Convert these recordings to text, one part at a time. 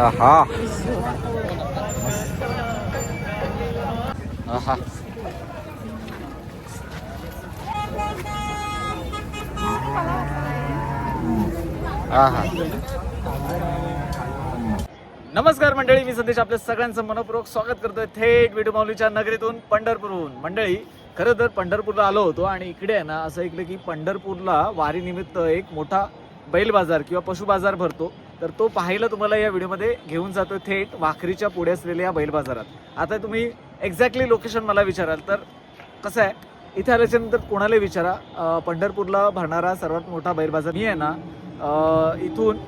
आहा आहा आहा नमस्कार मंडळी मी संदेश आपल्या सगळ्यांचं मनपूर्वक स्वागत करतोय थेट विडू माऊलीच्या नगरीतून पंढरपूरहून. मंडळी खरं तर पंढरपूरला आलो होतो आणि इकडे आहे ना असं ऐकलं की पंढरपूरला वारीनिमित्त एक मोठा बैल बाजार किंवा पशु बाजार भरतो. तर तो पाहायला तुम्हाला या व्हिडिओमध्ये घेऊन जातो थेट वाखरीच्या पुढे असलेल्या या बैल बाजारात. आता तुम्ही एक्झॅक्टली लोकेशन मला विचाराल तर कसं आहे? इथे आल्याच्यानंतर कोणाला विचारा? पंढरपूरला भरणारा सर्वात मोठा बैल बाजार मी आहे ना इथून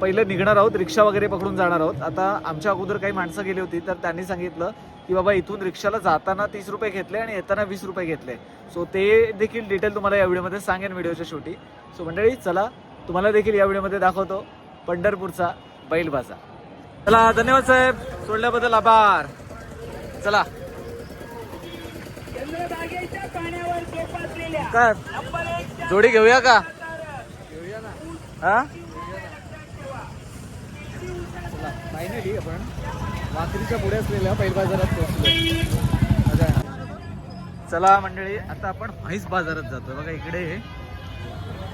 पहिलं निघणार आहोत रिक्षा वगैरे पकडून जाणार आहोत. आता आमच्या अगोदर काही माणसं गेली होती तर त्यांनी सांगितलं की बाबा इथून रिक्षाला जाताना तीस रुपये घेतले आणि येताना वीस रुपये घेतले. सो ते देखील डिटेल तुम्हाला या व्हिडिओमध्ये सांगेन व्हिडिओच्या शेवटी. सो मंडळी चला तुम्हाला देखील या व्हिडिओमध्ये दाखवतो. पंढरपूरचा बैल बाजार चला धन्यवाद साहेब. सोडल्याबद्दल आभार. चला. काय? जोडी घेऊया का? हा? फायनली आपण वाकरीच्या पुढे असलेल्या बैल बाजारात पोहोचलो चला मंडळी आता आपण म्हैस बाजारात जातोय. बघा इकडे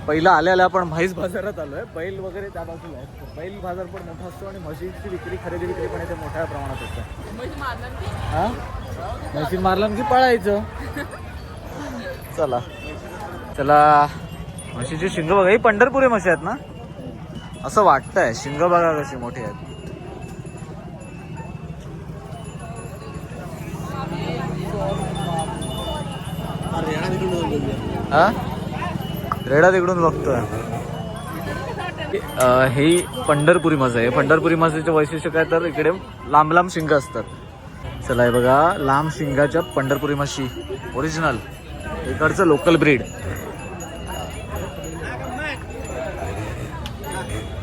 पहिला आल्याला आपण म्हैस बाजारात आलोय. बैल वगैरे त्या बाजूला आहे बैल बाजार पण मोठा असतो आणि म्हशीची विक्री खरेदी विक्री पण इथे मोठ्या प्रमाणात असते हां? म्हशी मारलं की पळायचं. चला. चला. म्हशीची शिंग बघा. ही पंढरपुरी म्हशी आहेत ना? असं वाटतंय. शिंग बघा कशी मोठी आहेत. हा? रेडा तिकडून बघतोय. ही पंढरपुरी म्हस आहे. पंढरपुरी म्हशीचं वैशिष्ट्य काय तर इकडे लांब लांब शिंग असतात. चला हे बघा लांब शिंगाच्या पंढरपुरी म्हशी. ओरिजिनल इकडचं लोकल ब्रीड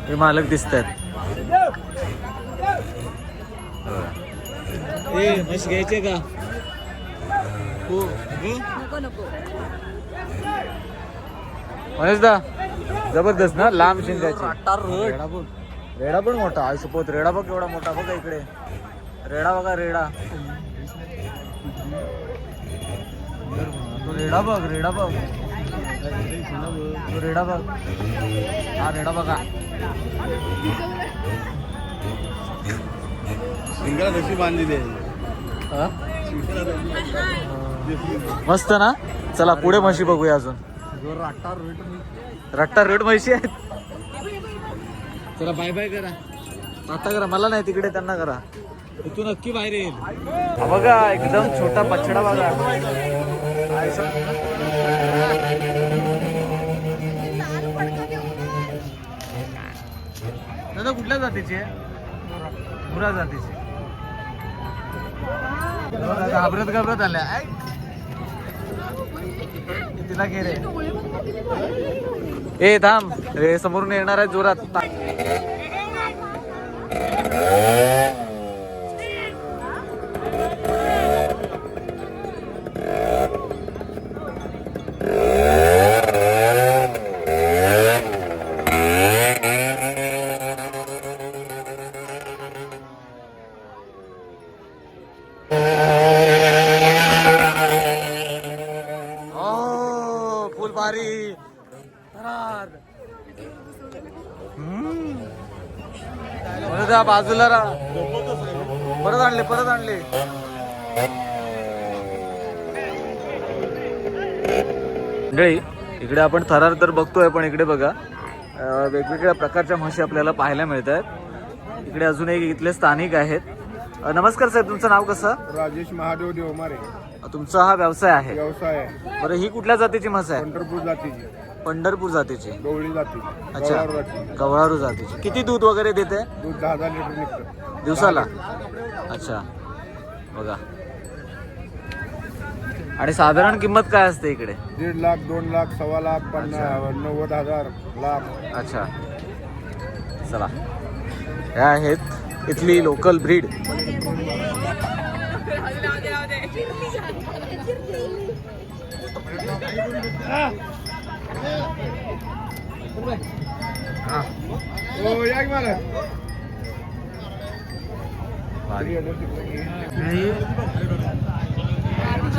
हे मालक दिसत आहेत घ्यायचे का? हो? नको नको. महेश दा जबरदस्त ना लांब शिंगाची रेडा बघ रेडा पण मोठा आई सपोत रेडा बघ एवढा मोठा बघा इकडे. रेडा बघा रेडा. तो रेडा बघ रेडा बघ. तो रेडा बघ. हा रेडा बघा. शिंगाला कशी बांधलेली आहे हा? मस्त ना? चला पुढे म्हशी बघूया अजून. रट्टा रेड म्हशी आहेत. चला बाय बाय करा. आता करा मला नाही तिकडे त्यांना करा. इथून नक्की बाहेर येईल. हा बघा एकदम छोटा बछडा बघा. दादा कुठल्या जातीची? आहे मुरा जातीची. घाबरत घाबरत आल्या. तिला घे रे ए थांब रे समोरून येणार आहे जोरात या बाजूला राहा. परत आणले परत आणले. मंडळी इकडे आपण थरार तर बघतोय पण इकडे बघा. वेगवेगळ्या प्रकारच्या म्हशी आपल्याला पाहायला मिळत आहेत इकडे अजून एक इथले स्थानिक आहेत. नमस्कार साहेब तुमचं नाव कसं? राजेश महादेव देवमारे. तुमचा हा व्यवसाय आहे. व्यवसाय आहे. बरं ही कुठल्या जातीची म्हस आहे? पंढरपूर जातीची. पंढरपूर जातीची? गवळी जाती. अच्छा. गवळावर जाती. गवळारू जातीची. किती दूध वगैरे देते? दूध दहा दहा लिटर निघतं. दिवसाला? अच्छा. बघा. आणि साधारण किंमत काय असते इकडे? दीड लाख दोन लाख सव्वा लाख पन्नास नव्वद हजार लाख. अच्छा. चला. ह्या आहेत इथली लोकल ब्रीड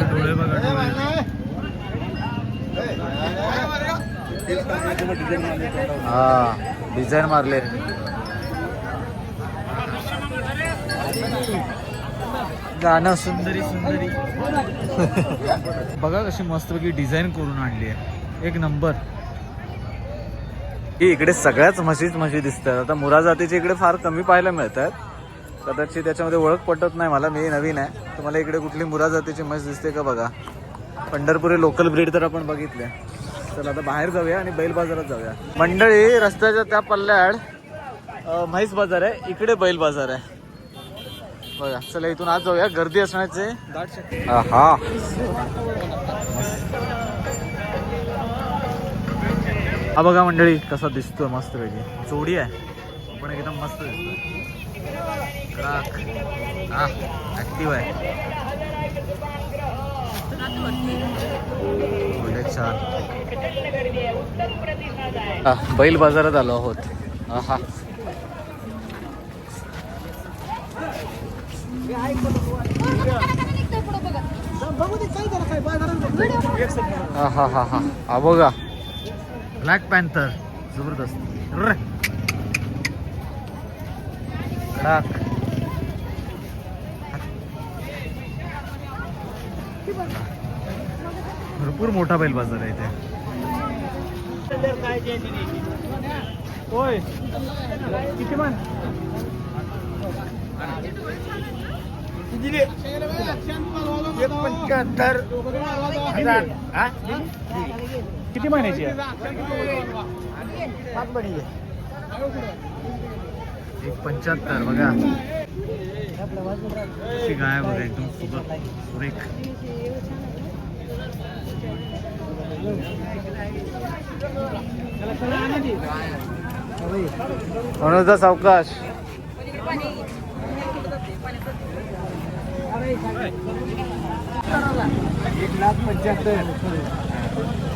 डोळे बघा डोळे. हा डिझाईन मारले. गाणं सुंदरी सुंदरी. बघा कशी मस्तपैकी डिझाईन करून आणली आहे. एक नंबर. ही इकडे सगळ्याच म्हशीच म्हशी दिसतात. आता मुरा जातीचे इकडे फार कमी पाहायला मिळतात. कदाचित त्याच्यामध्ये ओळख पटत नाही मला मी नवीन आहे. तुम्हाला इकडे कुठली मुरा जातीची म्हैस दिसते का बघा? पंढरपुरी लोकल ब्रीड तर आपण बघितले चला आता बाहेर जाऊया आणि बैल बाजारात जाऊया. मंडळी रस्त्याच्या त्या पल्ल्याड म्हैस बाजार आहे. इकडे बैल बाजार आहे. बघा चला इथून आज जाऊया. गर्दी असण्याचे. हा हा बघा मंडळी कसा दिसतो मस्त पैकी जोडी आहे. पण एकदम मस्त दिसतो राख हा ऍक्टिव्ह आहे. छान हा, बैल बाजारात आलो आहोत. हा हा हा. हा बघा. Black panther. जबरदस्त. कडक. भरपूर मोठा बैल बाजार आहे इथे. होय. किती मान? पंच्याहत्तर. हजार. किती महिन्याची आहे? एक पंच्याहत्तर बघा. गाय बघा एकदम सुबर सुरेख. अनुजा सावकाश. एक लाख पंच्याहत्तर.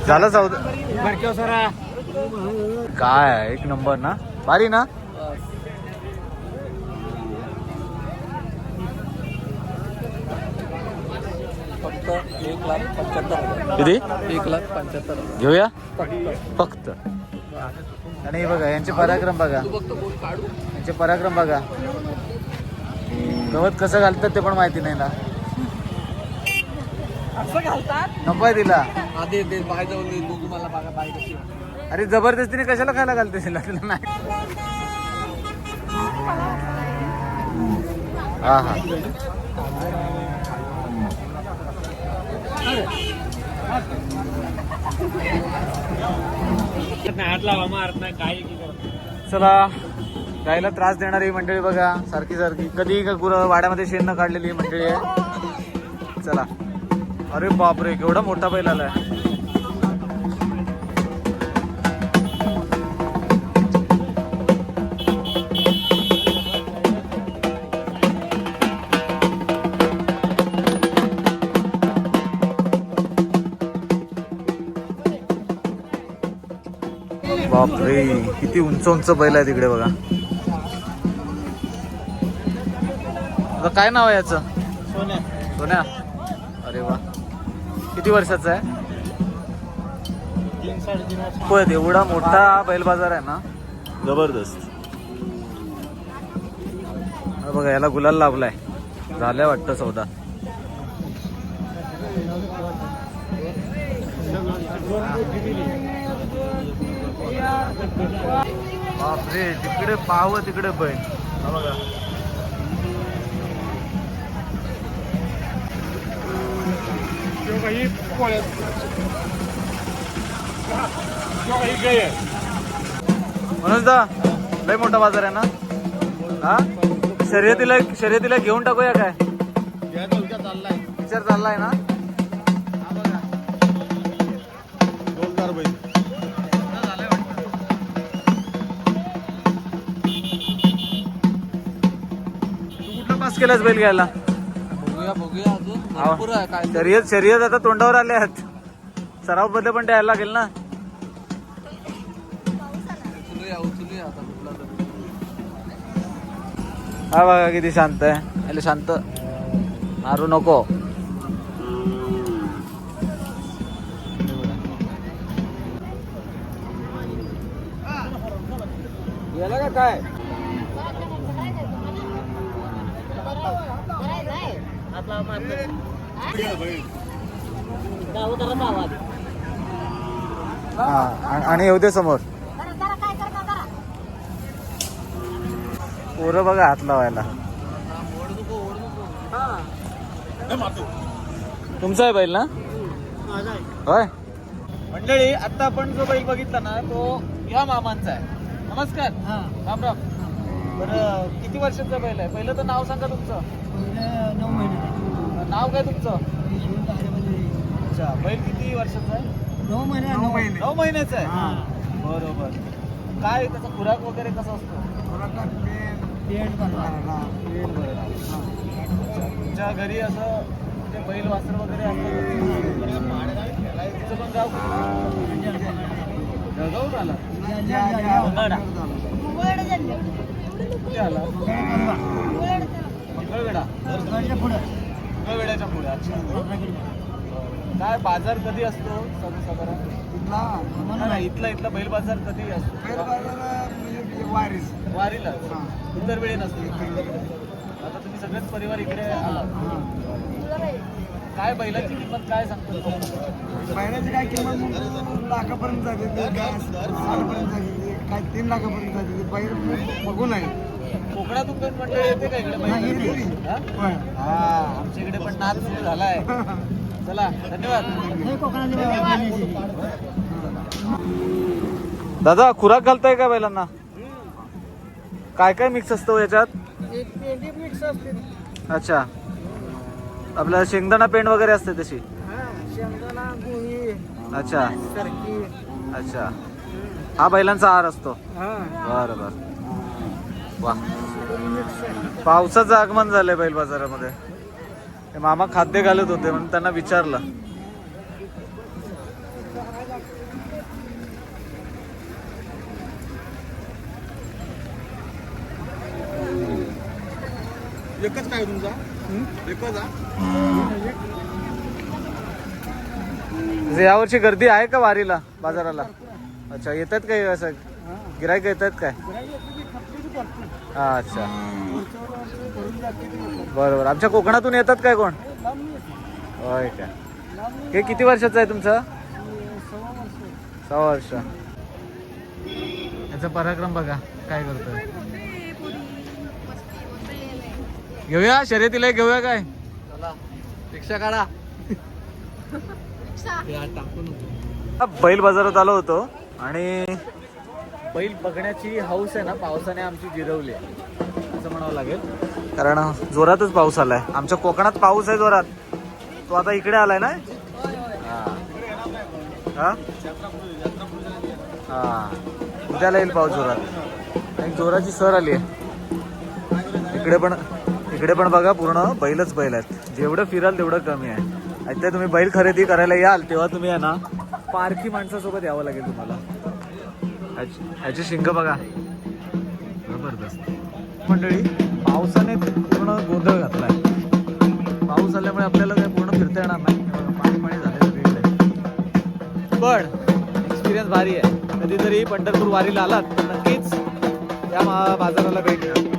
झालं चौदा काय एक नंबर ना? भारी ना? फक्त एक लाख पंच्याहत्तर हजार. किती? एक लाख पंच्याहत्तर घेऊया? फक्त. आणि हे बघा यांचे पराक्रम बघा. फक्त बोल काढू यांचे पराक्रम बघा. गवत कसं घालतात ते पण माहिती नाही ना? असं घालतात? नको आहे तिला. आधी ते जाऊन बघा कशी अरे जबरदस्तीने कशाला खायला घालते तिला? तिला नाही. हा हा. चला गायला त्रास देणारी मंडळी बघा सारखी सारखी. कधी का गुरं वाड्यामध्ये शेण काढलेली मंडळी आहे. चला. अरे बापरे केवढा मोठा बैल आलाय. बापरे किती उंच उंच बैल आहे तिकडे बघा. आता काय नाव आहे याचं? सोन्या. अरे वा. किती वर्षाचा आहे? होय एवढा मोठा बैल बाजार आहे ना? जबरदस्त. बघा याला गुलाल लाभलाय झालाय वाटतं सौदा. बापरे तिकडे पाव तिकडे बैल. हा बघा मनोज दा लय मोठा बाजार आहे ना? हा? शर्यतीला शर्यतीला घेऊन टाकूया काय? विचार चाललाय ना? तू कुठला पास केलास बैल घ्यायला? बघूया अजून. भरपूर आहे काय शर्यत शर्यत आता तोंडावर आले आहेत. सराव बदल पण द्यायला लागेल ना? उचलूया उचलूया आता कुठला तरी. हा बघा किती शांत आहे. शांत. मारू नको. गेला का काय? हा आ- आणि येऊ दे समोर. पोरं बघा हात लावायला. तुमचा आहे बैल ना? होय. मंडळी आता आपण जो बैल बघितला ना तो या मामांचा आहे. नमस्कार. राम राम. बरं किती वर्षाचा बैल आहे? पहिलं तर नाव सांगा तुमचं. नाव काय तुमचं? अच्छा बैल किती वर्षाचा आहे? नऊ महिने नऊ महिन्याचा आहे? बरोबर. काय त्याचा खुराक वगैरे कसा असतो? तुमच्या घरी असं म्हणजे बैल वासर वगैरे असतं तुमचं पण गाव आला मंगळवेढा. कुठे आला? मंगळवेढा. मंगळवेढ्याच्या पुढे. अच्छा. काय बाजार कधी असतो सर्वसाधारण नाही, नाही, इथला इथला बैल बाजार कधी असतो? वारीला? इतर वेळी नसते. आता तुम्ही सगळेच परिवार इकडे आला काय बैलाची किंमत काय सांगतो महिन्याची काय किंमत मग लाखापर्यंत जाते ते काय साडेपर्यंत जाते ते काय तीन लाखापर्यंत जाते ते. बाहेर बघून आहे कोकणातून पण मंडळी येते का इकडे? हा, बैल येते. हा? हा आमच्या इकडे पण नाद सुरू झालाय. चला धन्यवाद. दादा खुराक घालताय का बैलांना? काय काय मिक्स असतो हो याच्यात? अच्छा. आपल्या शेंगदाणा पेंड वगैरे असते तशी? अच्छा. अच्छा. हा बैलांचा आहार असतो. बर बरं बरं. वा. पावसाचं आगमन झालंय बैल बाजारामध्ये. मामा खाद्य घालत होते म्हणून त्यांना विचारलं. एकच काय तुमचा? एकच यावर्षी गर्दी आहे का वारीला बाजाराला? अच्छा येतात काय? असं गिरायक येत आहेत काय अच्छा. बरोबर. आमच्या कोकणातून येतात काय कोण? होय काय हे किती वर्षाचं आहे तुमचं? सहा वर्ष. याचा पराक्रम बघा काय करतोय. घेऊया शर्यतीला घेऊया काय? रिक्षा काढा. बैल बाजारात आलो होतो आणि बैल बघण्याची हौस आहे ना पावसाने आमची जिरवली आहे. असं म्हणावं लागेल. कारण जोरातच पाऊस आलाय. आमच्या कोकणात पाऊस आहे जोरात. तो आता इकडे आलाय ना? हा? हा. उद्याला येईल पाऊस जोरात. एक जोराची सर आली आहे. इकडे पण इकडे पण बघा पूर्ण बैलच बैल आहेत. जेवढं फिराल तेवढं कमी आहे. आता तुम्ही बैल खरेदी करायला याल तेव्हा तुम्ही आहे ना पारखी माणसासोबत यावं लागेल तुम्हाला. ह्याची- ह्याची शिंग बघा. जबरदस्त. मंडळी पावसाने पूर्ण गोंधळ घातलाय. पाऊस आल्यामुळे आपल्याला काही पूर्ण फिरता येणार नाही. हे पाणी पाणी झालं पण एक्सपिरियन्स भारी आहे. कधीतरी पंढरपूर वारीला आलात तर नक्कीच या मा- बाजाराला भेट द्या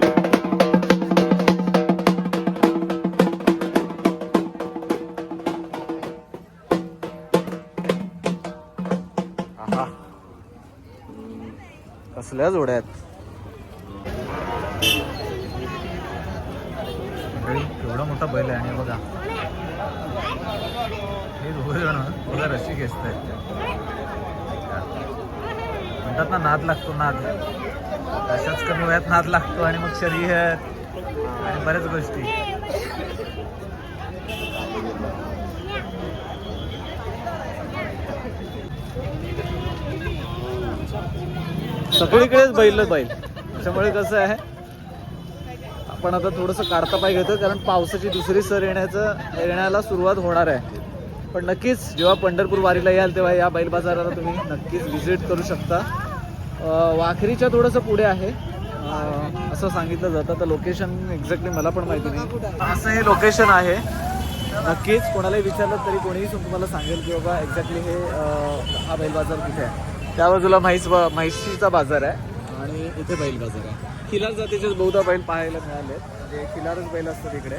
कसल्या जोड्या आहेत? मंडळी, मोठा बैल आहे आणि बघा. हे दोघं जण बघा रशी घेत आहेत. म्हणतात ना नाद लागतो नाद. अशाच कमी वयात नाद लागतो आणि मग शरीर आणि बऱ्याच गोष्टी. सगळीकडेच बैलच बैल. त्याच्यामुळे कसं आहे आपण आता थोडंसं काढता पाय घेतो कारण पावसाची दुसरी सर येण्याचं येण्याला सुरुवात होणार आहे. पण नक्कीच जेव्हा पंढरपूर वारीला याल तेव्हा या बैल बाजाराला तुम्ही नक्कीच व्हिजिट करू शकता. वाखरीच्या थोडंसं पुढे आहे. असं सांगितलं जातं. तर लोकेशन एक्झॅक्टली मला पण माहिती नाही. असं हे लोकेशन आहे. नक्कीच कोणालाही विचारलं तरी कोणीही तुम्हाला सांगेल की बाबा एक्झॅक्टली हे हा बैल बाजार कुठे आहे. त्या बाजूला म्हैस म्हैशीचा बाजार आहे. आणि इथे बैल बाजार आहे. खिलार जातीचे बहुधा बैल पाहायला मिळाले. म्हणजे खिलारच बैल असतात इकडे.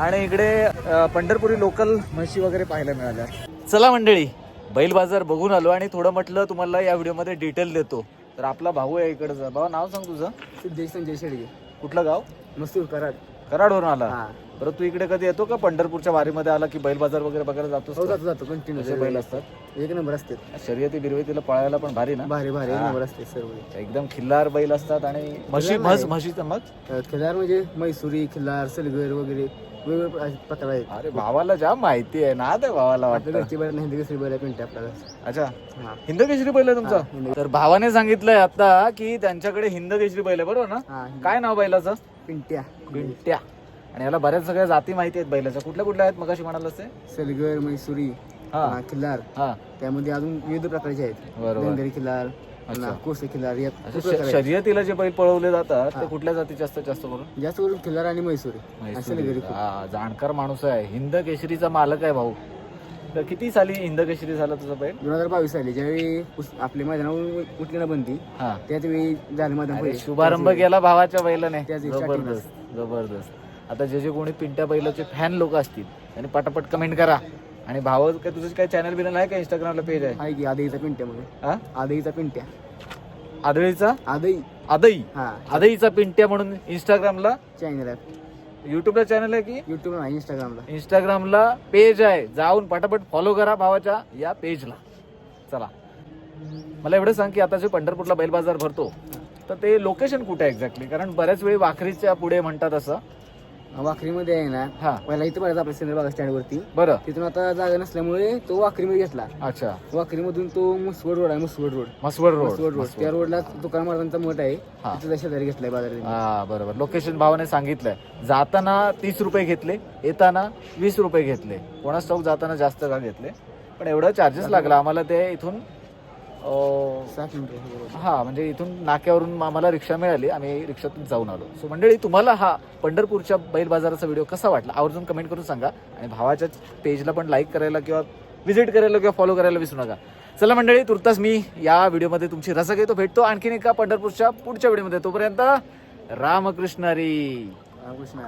आणि इकडे पंढरपुरी लोकल म्हशी वगैरे पाहायला मिळाल्या. चला मंडळी बैल बाजार बघून आलो आणि थोडं म्हटलं तुम्हाला या व्हिडिओमध्ये डिटेल देतो. तर आपला भाऊ आहे इकडचं भाऊ नाव सांग तुझं. सिद्धेश संजय शेडगे कुठलं गाव? मसूर कराड. कराडवरून आला. हा. बरं तू इकडे कधी येतो का? पंढरपूरच्या वारीमध्ये आला की बैल बाजार वगैरे बघायला हो का? जातो जातो. कंटिन्यू बैल असतात? एक नंबर असते. शर्यती बिरवतीला पळायला पण भारी ना? भारी भारी. एक. नंबर असते सर्व. एकदम खिल्लार बैल असतात आणि म्हशी म्हस. म्हशीचं मग? खिल्लार म्हणजे मैसुरी खिल्लार सलगर वगैरे वेगवेगळे प्रकार आहेत. अरे भावाला जाम माहिती आहे ना ते भावाला वाटतं. बैल बैल पिंटे आपल्याला. अच्छा. हिंद केसरी बैल आहे तुमचा? तर भावाने सांगितलंय आता की त्यांच्याकडे हिंद केसरी बैल आहे बरोबर ना? काय नाव बैलाचं? पिंट्या. बिंट्या आणि याला बऱ्याच सगळ्या जाती माहिती आहेत बैलाच्या. कुठल्या कुठल्या आहेत मग अशी म्हणाल ते? सलगर मैसुरी हा. खिल्लार. हा. त्यामध्ये अजून विविध प्रकारचे आहेत. बरोबर. खिल्लार. कोसे. शर्यतीला जे बैल पळवले जातात ते. कुठल्या जातीचे असतात जास्त करून? जास्त करून खिल्लार आणि मैसुरी. हा, जाणकार माणूस आहे. हिंद केसरीचा मालक आहे भाऊ. तर किती साली हिंद केसरी झाला तुझा बैल? दोन हजार बावीस साली ज्यावेळी आपल्या मैदानावर उठली ना बंदी हा. त्याच वेळी झालं मैदान. शुभारंभ केला भावाच्या बैलाने. जबरदस्त जबरदस्त. आता जे जे कोणी पिंट्या बैलाचे फॅन लोक असतील त्यांनी पटापट कमेंट करा. आणि भाव काय तुझं काय चॅनल बिनल आहे का इंस्टाग्रामला पेज आहे? आहे की आदईचा पिंट्या म्हणून हा? आदईचा पिंट्या. आदळीचा? आदई. आदई? हा. आदईचा पिंट्या म्हणून इंस्टाग्रामला चॅनल आहे. युट्यूबला चॅनल आहे की? युट्यूब नाही इंस्टाग्रामला इंस्टाग्रामला पेज आहे. जाऊन पटापट फॉलो करा भावाच्या या पेजला चला. मला एवढं सांग की आता जे पंढरपूरला बैल बाजार भरतो तर ते लोकेशन कुठे एक्झॅक्टली कारण बऱ्याच वेळी वाखरीच्या पुढे म्हणतात असं वाखरीमध्ये आहे ना. हा. पहिला इथं बघायचा आपल्या सिंदर बागा स्टँड वरती. बरं. तिथून आता जागा नसल्यामुळे तो वाखरीमध्ये घेतला. अच्छा. वाखरीमधून तो मुसवड रोड आहे Muswad road. Maswad road Muswad road. त्या रोडला दुकान महाराजांचा मठ आहे. हा. तिथं शेजारी घेतलाय बाजारात हा बरोबर. लोकेशन भावाने सांगितलंय. जाताना तीस रुपये घेतले येताना वीस रुपये घेतले. कोणाच ठाऊक जाताना जास्त का घेतले? पण एवढं चार्जेस लागला. आम्हाला ते इथून अं, सहा किलोमीटर बरोबर. हा म्हणजे इथून नाक्यावरून आम्हाला रिक्षा मिळाली. आम्ही रिक्षातून जाऊन आलो. सो मंडळी तुम्हाला हा पंढरपूरच्या बैल बाजाराचा व्हिडिओ कसा वाटला? आवर्जून कमेंट करून सांगा. आणि भावाच्या पेजला पण लाईक करायला किंवा व्हिजिट करायला किंवा फॉलो करायला विसरू नका. चला मंडळी तुर्तास मी या व्हिडिओमध्ये तुमची रसा घेतो भेटतो आणखीन एका पंढरपूरच्या पुढच्या व्हिडिओमध्ये. तोपर्यंत रामकृष्णारी रामकृष्ण